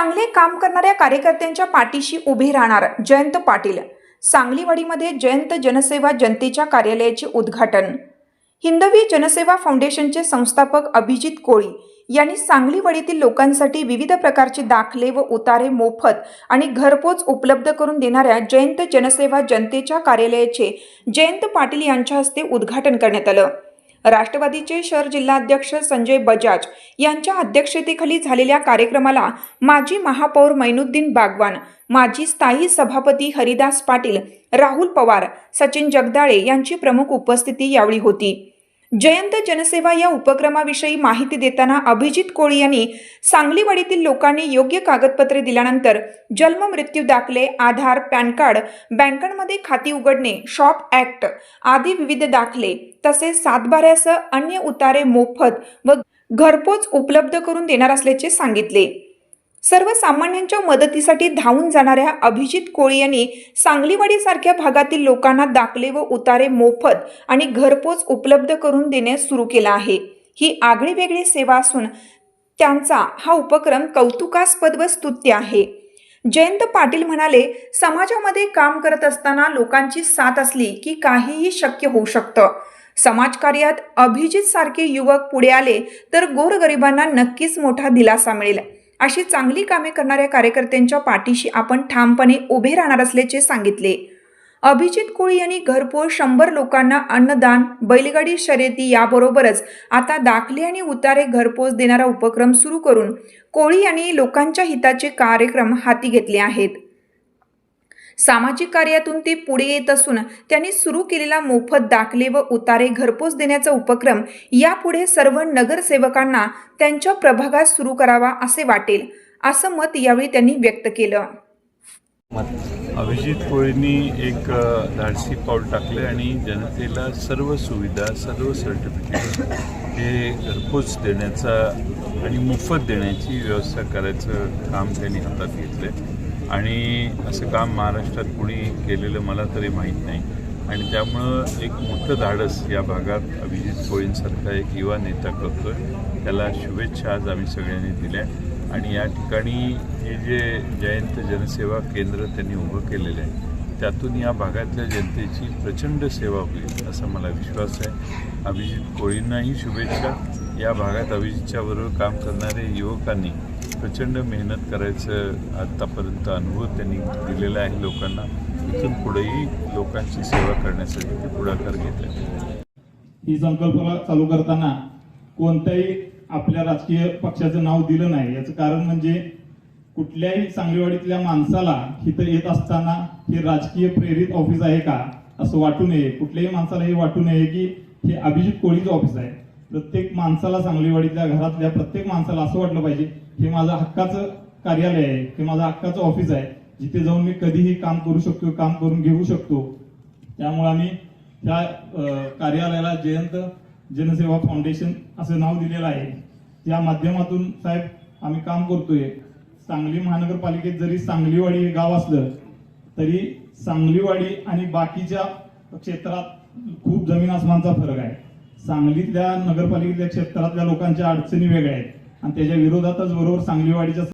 चांगले काम करणाऱ्या कार्यकर्त्यांच्या पाठीशी उभे राहणार जयंत पाटील. सांगलीवाडीमध्ये जयंत जनसेवा जनतेच्या कार्यालयाचे उद्घाटन. हिंदवी जनसेवा फाउंडेशनचे संस्थापक अभिजित कोळी यांनी सांगलीवाडीतील लोकांसाठी विविध प्रकारचे दाखले व उतारे मोफत आणि घरपोच उपलब्ध करून देणाऱ्या जयंत जनसेवा जनतेच्या कार्यालयाचे जयंत पाटील यांच्या हस्ते उद्घाटन करण्यात आलं. राष्ट्रवादीचे शहर जिल्हाध्यक्ष संजय बजाज यांच्या अध्यक्षतेखाली झालेल्या कार्यक्रमाला माजी महापौर मैनुद्दीन बागवान माजी स्थायी सभापती हरिदास पाटील राहुल पवार सचिन जगदाळे यांची प्रमुख उपस्थिती यावेळी होती. जयंत जनसेवा या उपक्रमाविषयी माहिती देताना अभिजित कोळी यांनी सांगलीवाडीतील लोकांनी योग्य कागदपत्रे दिल्यानंतर जन्म मृत्यू दाखले आधार पॅन कार्ड बँकांमध्ये खाती उघडणे शॉप ॲक्ट आदी विविध दाखले तसेच सातबाऱ्यासह अन्य उतारे मोफत व घरपोच उपलब्ध करून देणार असल्याचे सांगितले. सर्वसामान्यांच्या मदतीसाठी धावून जाणाऱ्या अभिजित कोळी यांनी सांगलीवाडीसारख्या भागातील लोकांना दाखले व उतारे मोफत आणि घरपोच उपलब्ध करून देण्यास सुरू केला आहे. ही आगळी वेगळी सेवा असून त्यांचा हा उपक्रम कौतुकास्पद व स्तुत्य आहे. जयंत पाटील म्हणाले समाजामध्ये काम करत असताना लोकांची साथ असली की काहीही शक्य होऊ शकतं. समाजकार्यात अभिजित सारखे युवक पुढे आले तर गोरगरिबांना नक्कीच मोठा दिलासा मिळेल. अशी चांगली कामे करणाऱ्या कार्यकर्त्यांच्या पाठीशी आपण ठामपणे उभे राहणार असल्याचे सांगितले. अभिजित कोळी यांनी घरपोच शंभर लोकांना अन्नदान बैलगाडी शर्यती याबरोबरच आता दाखले आणि उतारे घरपोच देणारा उपक्रम सुरू करून कोळी यांनी लोकांच्या हिताचे कार्यक्रम हाती घेतले आहेत. सामाजिक कार्यातून ते पुढे येत असून त्यांनी सुरू केलेला मोफत दाखले व उतारे घरपोच देण्याचा उपक्रम यापुढे सर्व नगरसेवकांना त्यांच्या प्रभागात सुरू करावा असे वाटेल असं मत यावेळी त्यांनी व्यक्त केलं. अभिजित कोळींनी एक धाडसी पाऊल टाकले आणि जनतेला सर्व सुविधा सर्व सर्टिफिकेट हे घरपोच देण्याचा आणि मोफत देण्याची व्यवस्था करायचं काम त्यांनी हातात घेतलं आणि असं काम महाराष्ट्रात कोणी केलेलं मला तरी माहीत नाही. आणि त्यामुळं एक मोठं धाडस या भागात अभिजित कोळींसारखा एक युवा नेता करतोय. त्याला शुभेच्छा आज आम्ही सगळ्यांनी दिल्या. आणि या ठिकाणी हे जे जयंत जनसेवा केंद्र त्यांनी उभं केलेलं आहे त्यातून या भागातल्या जनतेची प्रचंड सेवा होईल असा मला विश्वास आहे. अभिजित कोळींनाही शुभेच्छा. या भागात अभिजितच्या बरोबर काम करणाऱ्या युवकांनी प्रचंड मेहनत करायचं आत्तापर्यंत अनुभव त्यांनी दिलेला आहे लोकांना. इथून पुढेही लोकांची सेवा करण्यासाठी ते पुढाकार घेत आहेत ही संकल्पना चालू करताना कोणत्याही आपल्या राजकीय पक्षाचं नाव दिलं नाही. याचं कारण म्हणजे कुठल्याही सांगलीवाडीतल्या माणसाला इथं येत असताना हे राजकीय प्रेरित ऑफिस आहे का असं वाटू नये. कुठल्याही माणसाला हे वाटू नये की हे अभिजित कोळीचं ऑफिस आहे. प्रत्येक माणसाला सांगलीवाडीतल्या घरातल्या प्रत्येक माणसाला असं वाटलं पाहिजे हे माझं हक्काचं कार्यालय आहे हे माझं हक्काचं ऑफिस आहे. जिथे जाऊन मी कधीही काम करू शकतो काम करून घेऊ शकतो. त्यामुळे आम्ही त्या कार्यालयाला जयंत जनसेवा फाउंडेशन असं नाव दिलेलं आहे. त्या माध्यमातून साहेब आम्ही काम करतोय. सांगली महानगरपालिकेत जरी सांगलीवाडी हे गाव असलं तरी सांगलीवाडी आणि बाकीच्या क्षेत्रात खूप जमीन आसमानचा फरक आहे. सांगलीतल्या नगरपालिकेतल्या क्षेत्रातल्या लोकांच्या अडचणी वेगळ्या आहेत. आणि त्याच्या विरोधातच बरोबर सांगलीवाडीच्या